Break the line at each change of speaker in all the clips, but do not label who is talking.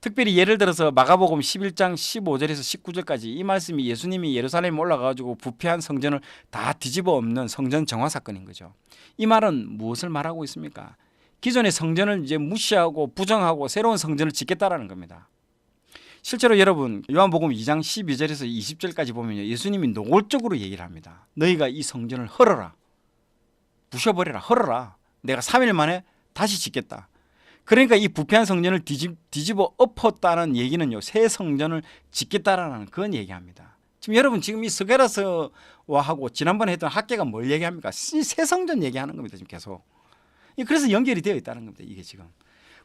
특별히 예를 들어서 마가복음 11장 15절에서 19절까지 이 말씀이 예수님이 예루살렘에 올라가 가지고 부패한 성전을 다 뒤집어 엎는 성전 정화 사건인 거죠. 이 말은 무엇을 말하고 있습니까? 기존의 성전을 이제 무시하고 부정하고 새로운 성전을 짓겠다라는 겁니다. 실제로 여러분 요한복음 2장 12절에서 20절까지 보면요. 예수님이 노골적으로 얘기를 합니다. 너희가 이 성전을 헐어라. 부셔버려라. 헐어라. 내가 3일 만에 다시 짓겠다. 그러니까 이 부패한 성전을 뒤집, 뒤집 어 엎었다는 얘기는요. 새 성전을 짓겠다라는 그런 얘기합니다. 지금 여러분 지금 이 스게라스와 하고 지난번에 했던 학계가 뭘 얘기합니까? 이새 성전 얘기하는 겁니다. 지금 계속. 이 그래서 연결이 되어 있다는 겁니다. 이게 지금.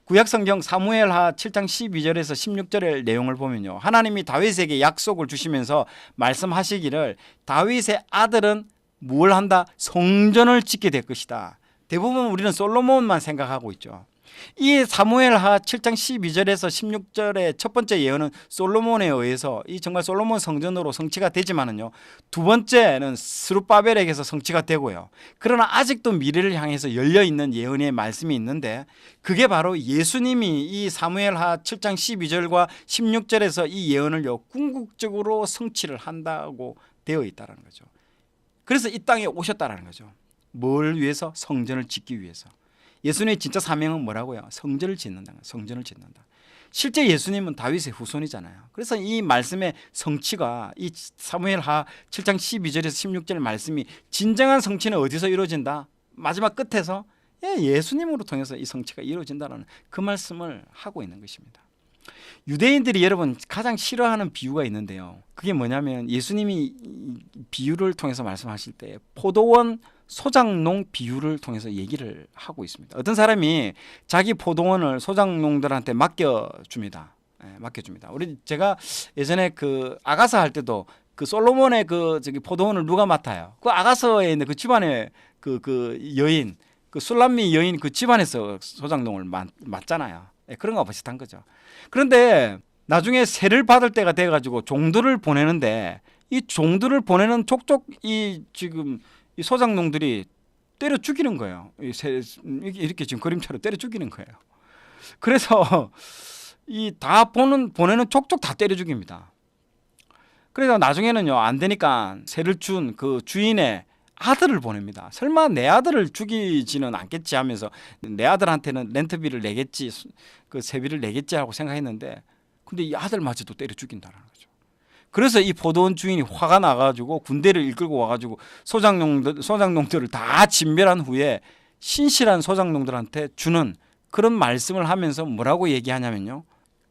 구약 성경 사무엘하 7장 12절에서 16절의 내용을 보면요. 하나님이 다윗에게 약속을 주시면서 말씀하시기를 다윗의 아들은 뭘 한다? 성전을 짓게 될 것이다. 대부분 우리는 솔로몬만 생각하고 있죠. 이 사무엘 하 7장 12절에서 16절의 첫 번째 예언은 솔로몬에 의해서 이 정말 솔로몬 성전으로 성취가 되지만은요. 두 번째는 스룹바벨에게서 성취가 되고요. 그러나 아직도 미래를 향해서 열려 있는 예언의 말씀이 있는데 그게 바로 예수님이 이 사무엘 하 7장 12절과 16절에서 이 예언을요. 궁극적으로 성취를 한다고 되어 있다라는 거죠. 그래서 이 땅에 오셨다라는 거죠. 뭘 위해서? 성전을 짓기 위해서. 예수님의 진짜 사명은 뭐라고요? 성전을 짓는다. 성전을 짓는다. 실제 예수님은 다윗의 후손이잖아요. 그래서 이 말씀의 성취가 이 사무엘하 7장 12절에서 16절 말씀이 진정한 성취는 어디서 이루어진다? 마지막 끝에서 예, 예수님으로 통해서 이 성취가 이루어진다는 그 말씀을 하고 있는 것입니다. 유대인들이 여러분 가장 싫어하는 비유가 있는데요. 그게 뭐냐면 예수님이 이 비유를 통해서 말씀하실 때 포도원 소장농 비유를 통해서 얘기를 하고 있습니다. 어떤 사람이 자기 포도원을 소장농들한테 맡겨 줍니다. 예, 맡겨 줍니다. 우리 제가 예전에 그 아가사 할 때도 그 솔로몬의 그 저기 포도원을 누가 맡아요? 그 아가서에 있는 그 집안의 그 그 여인 그 술람미 여인 그 집안에서 소장농을 맡, 맡잖아요. 예, 그런 거 비슷한 거죠. 그런데 나중에 세를 받을 때가 돼 가지고 종들을 보내는데 이 종들을 보내는 족족 이 지금 이 소장농들이 때려 죽이는 거예요. 이렇게 지금 그림처럼 때려 죽이는 거예요. 그래서 이 다 보는 보내는 족족 다 때려 죽입니다. 그래서 나중에는요 안 되니까 세를 준 그 주인의 아들을 보냅니다. 설마 내 아들을 죽이지는 않겠지 하면서 내 아들한테는 렌트비를 내겠지 그 세비를 내겠지 하고 생각했는데 근데 이 아들마저도 때려 죽인다는 거죠. 그래서 이 포도원 주인이 화가 나가지고 군대를 이끌고 와가지고 소장농들 소장농들을 다 진멸한 후에 신실한 소장농들한테 주는 그런 말씀을 하면서 뭐라고 얘기하냐면요.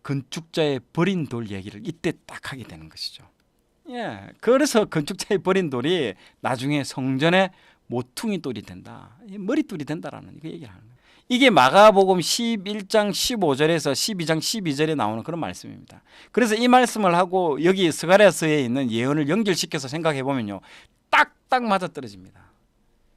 건축자의 버린 돌 얘기를 이때 딱 하게 되는 것이죠. 예. 그래서 건축자의 버린 돌이 나중에 성전의 모퉁이 돌이 된다. 머리돌이 된다라는 그 얘기를 하는 거예요. 이게 마가복음 11장 15절에서 12장 12절에 나오는 그런 말씀입니다. 그래서 이 말씀을 하고 여기 스가랴서에 있는 예언을 연결시켜서 생각해 보면요. 딱딱 맞아 떨어집니다.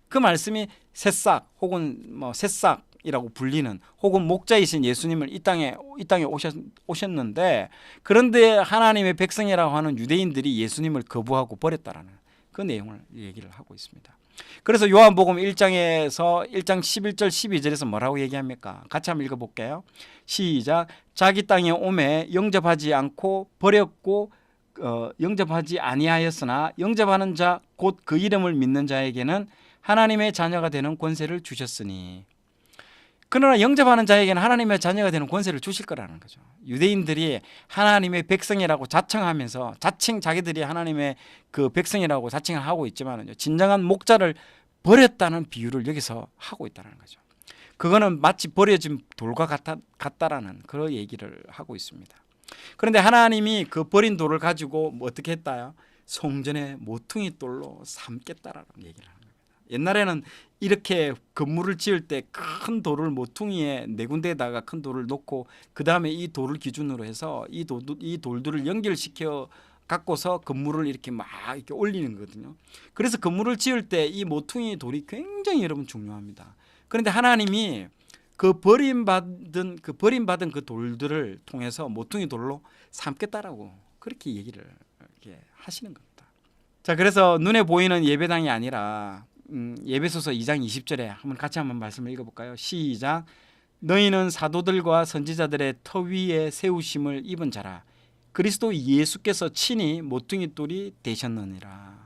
그 말씀이 새싹 혹은 뭐 새싹 이라고 불리는 혹은 목자이신 예수님을 이 땅에 이 땅에 오셨 오셨는데 그런데 하나님의 백성이라고 하는 유대인들이 예수님을 거부하고 버렸다라는 그 내용을 얘기를 하고 있습니다. 그래서 요한복음 1장에서 1장 11절 12절에서 뭐라고 얘기합니까? 같이 한번 읽어 볼게요. 시작. 자기 땅에 오매 영접하지 않고 버렸고 어, 영접하지 아니하였으나 영접하는 자 곧 그 이름을 믿는 자에게는 하나님의 자녀가 되는 권세를 주셨으니 그러나 영접하는 자에게는 하나님의 자녀가 되는 권세를 주실 거라는 거죠. 유대인들이 하나님의 백성이라고 자청하면서 자칭 자기들이 하나님의 그 백성이라고 자칭을 하고 있지만은요. 진정한 목자를 버렸다는 비유를 여기서 하고 있다는 거죠. 그거는 마치 버려진 돌과 같다, 같다라는 그런 얘기를 하고 있습니다. 그런데 하나님이 그 버린 돌을 가지고 뭐 어떻게 했다요? 성전의 모퉁이 돌로 삼겠다라는 얘기를. 옛날에는 이렇게 건물을 지을 때 큰 돌을 모퉁이에 네 군데에다가 큰 돌을 놓고 그 다음에 이 돌을 기준으로 해서 이, 도, 이 돌들을 연결시켜 갖고서 건물을 이렇게 막 이렇게 올리는 거거든요. 그래서 건물을 지을 때 이 모퉁이 돌이 굉장히 여러분 중요합니다. 그런데 하나님이 그 버림받은 그 버림받은 그 돌들을 통해서 모퉁이 돌로 삼겠다라고 그렇게 얘기를 이렇게 하시는 겁니다. 자, 그래서 눈에 보이는 예배당이 아니라 음, 예배소서 2장 20절에 한번 같이 한번 말씀을 읽어볼까요? 시작. 너희는 사도들과 선지자들의 터 위에 세우심을 입은 자라 그리스도 예수께서 친히 모퉁이 돌이 되셨느니라.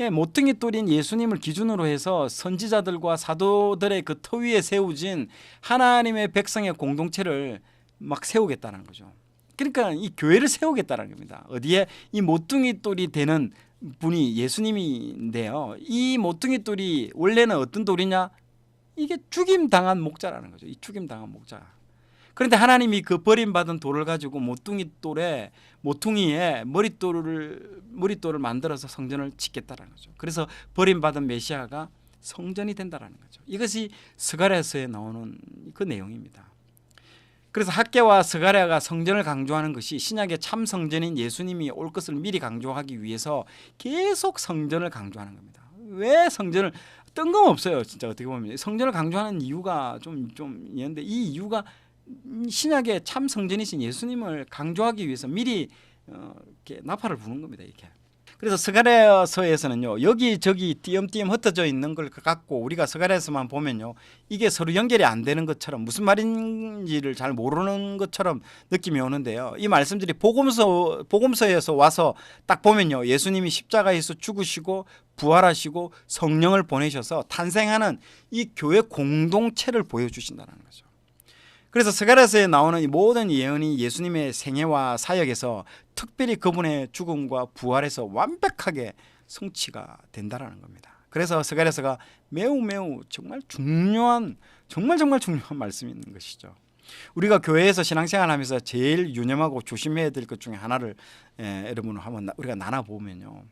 예, 모퉁이 돌인 예수님을 기준으로 해서 선지자들과 사도들의 그 터 위에 세우진 하나님의 백성의 공동체를 막 세우겠다는 거죠. 그러니까 이 교회를 세우겠다는 겁니다. 어디에 이 모퉁이 돌이 되는 분이 예수님인데요. 이 모퉁이 돌이 원래는 어떤 돌이냐? 이게 죽임 당한 목자라는 거죠. 이 죽임 당한 목자. 그런데 하나님이 그 버림받은 돌을 가지고 모퉁이 돌에 모퉁이에 머릿돌을 머릿돌을 만들어서 성전을 짓겠다라는 거죠. 그래서 버림받은 메시아가 성전이 된다라는 거죠. 이것이 스가랴서에 나오는 그 내용입니다. 그래서 학계와 스가랴가 성전을 강조하는 것이 신약의 참 성전인 예수님이 올 것을 미리 강조하기 위해서 계속 성전을 강조하는 겁니다. 왜 성전을 뜬금없어요. 진짜 어떻게 보면 성전을 강조하는 이유가 좀좀 있는데 이 이유가 신약의 참 성전이신 예수님을 강조하기 위해서 미리 어, 이렇게 나팔을 부는 겁니다. 이렇게. 그래서 스가랴서에서는요 여기 저기 띄엄띄엄 흩어져 있는 걸 갖고 우리가 스가랴서만 보면요 이게 서로 연결이 안 되는 것처럼 무슨 말인지를 잘 모르는 것처럼 느낌이 오는데요 이 말씀들이 복음서 복음서에서 와서 딱 보면요 예수님이 십자가에서 죽으시고 부활하시고 성령을 보내셔서 탄생하는 이 교회 공동체를 보여주신다는 거죠. 그래서 스가랴서에 나오는 이 모든 예언이 예수님의 생애와 사역에서 특별히 그분의 죽음과 부활에서 완벽하게 성취가 된다라는 겁니다. 그래서 스가랴서가 매우 매우 정말 중요한 정말 정말 중요한 있는 것이죠. 우리가 교회에서 신앙생활하면서 제일 유념하고 조심해야 될 것 중에 하나를 예, 여러분 한번 나- 우리가 나눠 보면요.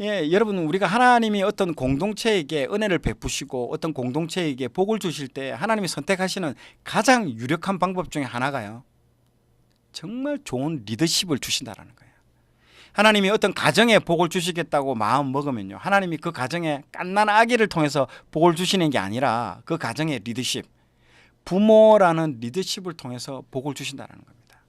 예, 여러분 우리가 하나님이 어떤 공동체에게 은혜를 베푸시고 어떤 공동체에게 복을 주실 때 하나님이 선택하시는 가장 유력한 방법 중에 하나가요. 정말 좋은 리더십을 주신다라는 거예요. 하나님이 어떤 가정에 복을 주시겠다고 마음 먹으면요. 하나님이 그 가정에 깐난 아기를 통해서 복을 주시는 게 아니라 그 가정의 리더십, 부모라는 리더십을 통해서 복을 주신다는 겁니다.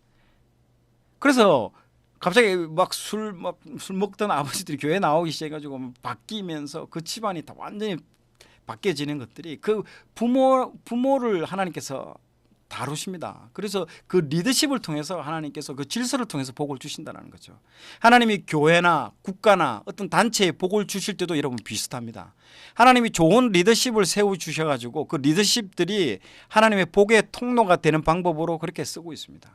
그래서 갑자기 막 술 막 술 먹던 아버지들이 교회 나오기 시작해가지고 바뀌면서 그 집안이 다 완전히 바뀌어지는 것들이 그 부모 부모를 하나님께서 다루십니다. 그래서 그 리더십을 통해서 하나님께서 그 질서를 통해서 복을 주신다는 거죠. 하나님이 교회나 국가나 어떤 단체에 복을 주실 때도 여러분 비슷합니다. 하나님이 좋은 리더십을 세워 주셔 가지고 그 리더십들이 하나님의 복의 통로가 되는 방법으로 그렇게 쓰고 있습니다.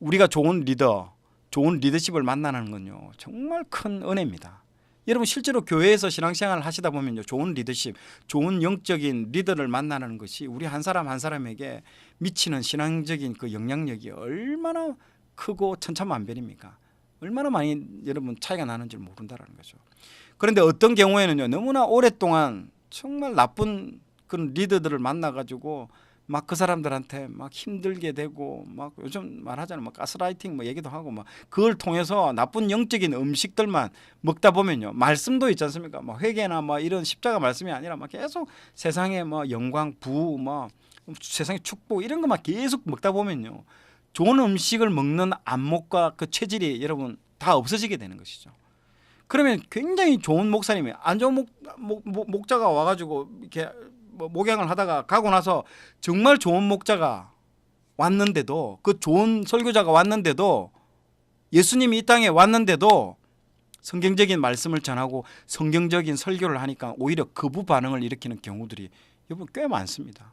우리가 좋은 리더, 좋은 리더십을 만나는 건요 정말 큰 은혜입니다. 여러분 실제로 교회에서 신앙생활을 하시다 보면요 좋은 리더십, 좋은 영적인 리더를 만나는 것이 우리 한 사람 한 사람에게 미치는 신앙적인 그 영향력이 얼마나 크고 천차만별입니까? 얼마나 많이 여러분 차이가 나는지 모른다라는 거죠. 그런데 어떤 경우에는요 너무나 오랫동안 정말 나쁜 그런 리더들을 만나 가지고 막 그 사람들한테 막 힘들게 되고 막 요즘 말하잖아요 막 가스라이팅 뭐 얘기도 하고 막 그걸 통해서 나쁜 영적인 음식들만 먹다 보면요. 말씀도 있지 않습니까? 막 회개나 뭐 이런 십자가 말씀이 아니라 막 계속 세상에 뭐 영광 부뭐 세상의 축복 이런 것만 계속 먹다 보면요. 좋은 음식을 먹는 안목과 그 체질이 여러분 다 없어지게 되는 것이죠. 그러면 굉장히 좋은 목사님이 안 좋은 목, 목, 목- 목자가 와가지고 이렇게 뭐 목양을 하다가 가고 나서 정말 좋은 목자가 왔는데도 그 좋은 설교자가 왔는데도 예수님이 이 땅에 왔는데도 성경적인 말씀을 전하고 성경적인 설교를 하니까 오히려 거부 반응을 일으키는 경우들이 꽤 많습니다.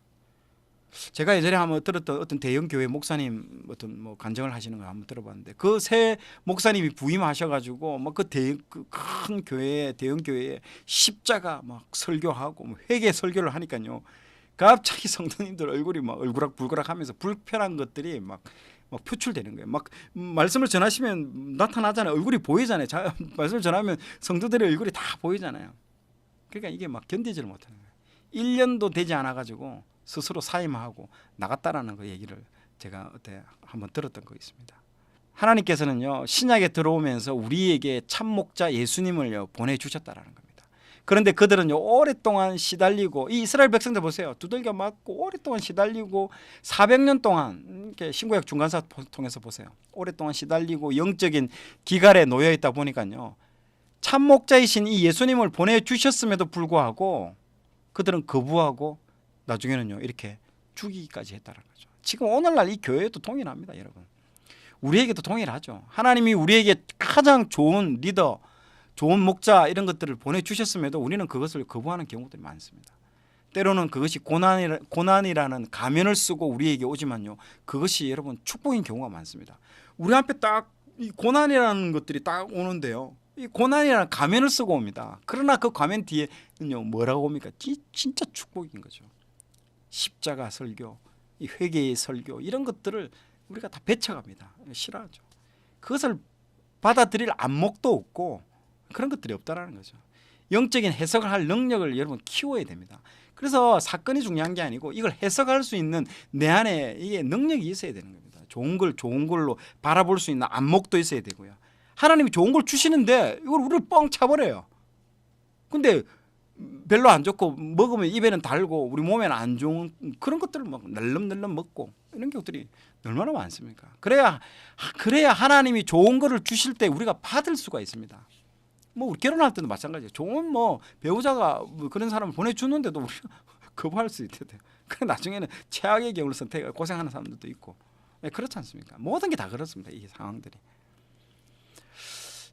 제가 예전에 한번 들었던 어떤 대형 교회 목사님 어떤 뭐 간증을 하시는 걸 한번 들어봤는데 그 새 목사님이 부임하셔가지고 뭐그큰 교회 대형 교회에 십자가 막 설교하고 뭐 회개 설교를 하니까요 갑자기 성도님들 얼굴이 막 얼그락불그락하면서 불편한 것들이 막, 막 표출되는 거예요. 막 음, 말씀을 전하시면 나타나잖아요. 얼굴이 보이잖아요. 자, 말씀을 전하면 성도들의 얼굴이 다 보이잖아요. 그러니까 이게 막 견디지를 못하는 거예요. 1년도 되지 않아 가지고 스스로 사임하고 나갔다라는 그 얘기를 제가 어때 한번 들었던 거 있습니다. 하나님께서는요 신약에 들어오면서 우리에게 참 목자 예수님을요 보내 주셨다라는 겁니다. 그런데 그들은요 오랫동안 시달리고 이 이스라엘 백성들 보세요 두들겨 맞고 오랫동안 시달리고 400년 동안 이렇게 신구약 중간사 보- 통해서 보세요 오랫동안 시달리고 영적인 기갈에 놓여 있다 보니까요 참 목자이신 이 예수님을 보내 주셨음에도 불구하고 그들은 거부하고 나중에는요 이렇게 죽이기까지 했다는 거죠. 지금 오늘날 이 교회도 동일합니다, 여러분. 우리에게도 동일하죠. 하나님이 우리에게 가장 좋은 리더, 좋은 목자 이런 것들을 보내주셨음에도 우리는 그것을 거부하는 경우들이 많습니다. 때로는 그것이 고난이라, 고난이라는 가면을 쓰고 우리에게 오지만요. 그것이 여러분 축복인 경우가 많습니다. 우리 앞에 딱 이 고난이라는 것들이 딱 오는데요. 이 고난이라는 가면을 쓰고 옵니다. 그러나 그 가면 뒤에는요 뭐라고 옵니까? 지- 진짜 축복인 거죠. 십자가 설교, 이 회개의 설교 이런 것들을 우리가 다 배쳐갑니다. 싫어하죠. 그것을 받아들일 안목도 없고 그런 것들이 없다라는 거죠. 영적인 해석을 할 능력을 여러분 키워야 됩니다. 그래서 사건이 중요한 게 아니고 이걸 해석할 수 있는 내 안에 이게 능력이 있어야 되는 겁니다. 좋은 걸 좋은 걸로 바라볼 수 있는 안목도 있어야 되고요. 하나님이 좋은 걸 주시는데 이걸 우리를 뻥 차버려요. 근데 별로 안 좋고 먹으면 입에는 달고 우리 몸에는 안 좋은 그런 것들을 막 널름널름 먹고 이런 경우들이 얼마나 많습니까? 그래야 그래야 하나님이 좋은 거를 주실 때 우리가 받을 수가 있습니다. 뭐 우리 결혼할 때도 마찬가지예요. 좋은 뭐 배우자가 뭐 그런 사람을 보내주는데도 우리가 거부할 수 있대요. 그 나중에는 최악의 경우를 선택해 고생하는 사람들도 있고 네, 그렇지 않습니까? 모든 게 다 그렇습니다. 이 상황들이.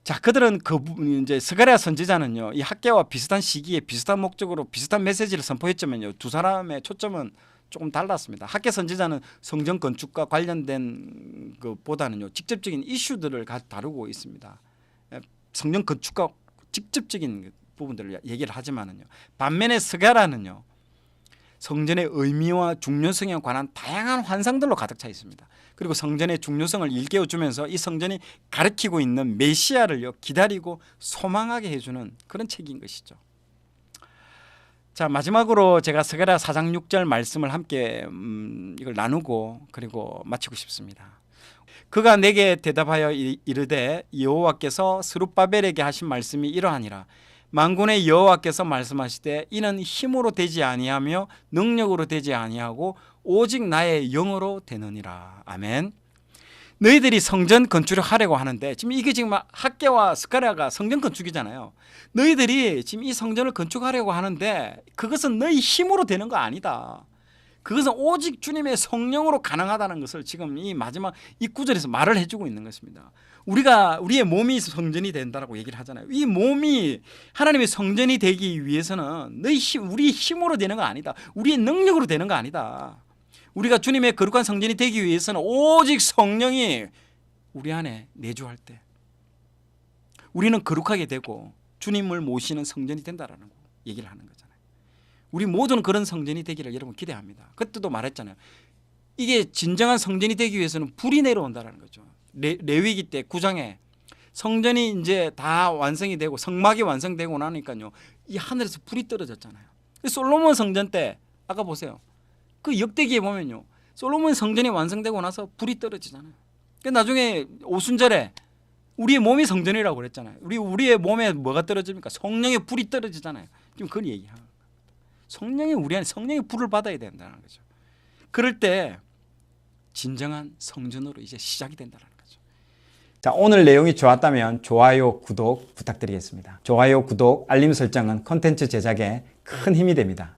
자, 그들은 그 부- 이제 스가랴 선지자는요. 이 학계와 비슷한 시기에 비슷한 목적으로 비슷한 메시지를 선포했지만요. 두 사람의 초점은 조금 달랐습니다. 학계 선지자는 성전 건축과 관련된 것보다는요. 직접적인 이슈들을 가- 다루고 있습니다. 예, 성전 건축과 직접적인 부분들을 얘기를 하지만은요. 반면에 스가랴는요. 성전의 의미와 중요성에 관한 다양한 환상들로 가득 차 있습니다. 그리고 성전의 중요성을 일깨워 주면서 이 성전이 가리키고 있는 메시아를요 기다리고 소망하게 해주는 그런 책인 것이죠. 자 마지막으로 제가 스가랴 4장 6절 말씀을 함께 음, 이걸 나누고 그리고 마치고 싶습니다. 그가 내게 대답하여 이- 이르되 여호와께서 스룹바벨에게 하신 말씀이 이러하니라 만군의 여호와께서 말씀하시되 이는 힘으로 되지 아니하며 능력으로 되지 아니하고 오직 나의 영으로 되느니라 아멘. 너희들이 성전 건축을 하려고 하는데 지금 이게 지금 학계와 스가랴가 성전 건축이잖아요. 너희들이 지금 이 성전을 건축하려고 하는데 그것은 너희 힘으로 되는 거 아니다. 그것은 오직 주님의 성령으로 가능하다는 것을 지금 이 마지막 이 구절에서 말을 해주고 있는 것입니다. 우리가 우리의 몸이 성전이 된다라고 얘기를 하잖아요. 이 몸이 하나님의 성전이 되기 위해서는 너희 힘, 우리 힘으로 되는 거 아니다. 우리의 능력으로 되는 거 아니다. 우리가 주님의 거룩한 성전이 되기 위해서는 오직 성령이 우리 안에 내주할 때 우리는 거룩하게 되고 주님을 모시는 성전이 된다라는 거 얘기를 하는 거잖아요. 우리 모두는 그런 성전이 되기를 여러분 기대합니다. 그때도 말했잖아요. 이게 진정한 성전이 되기 위해서는 불이 내려온다라는 거죠. 레, 레위기 때 9장에 성전이 이제 다 완성이 되고 성막이 완성되고 나니까요. 이 하늘에서 불이 떨어졌잖아요. 솔로몬 성전 때 아까 보세요. 그 역대기에 보면요. 솔로몬 성전이 완성되고 나서 불이 떨어지잖아요. 그 나중에 오순절에 우리의 몸이 성전이라고 그랬잖아요. 우리 우리의 몸에 뭐가 떨어집니까? 성령의 불이 떨어지잖아요. 지금 그걸 얘기하는. 성령이 우리 안에 성령의 불을 받아야 된다는 거죠. 그럴 때 진정한 성전으로 이제 시작이 된다는 거죠. 자, 오늘 내용이 좋았다면 좋아요, 구독 부탁드리겠습니다. 좋아요, 구독, 알림 설정은 콘텐츠 제작에 큰 힘이 됩니다.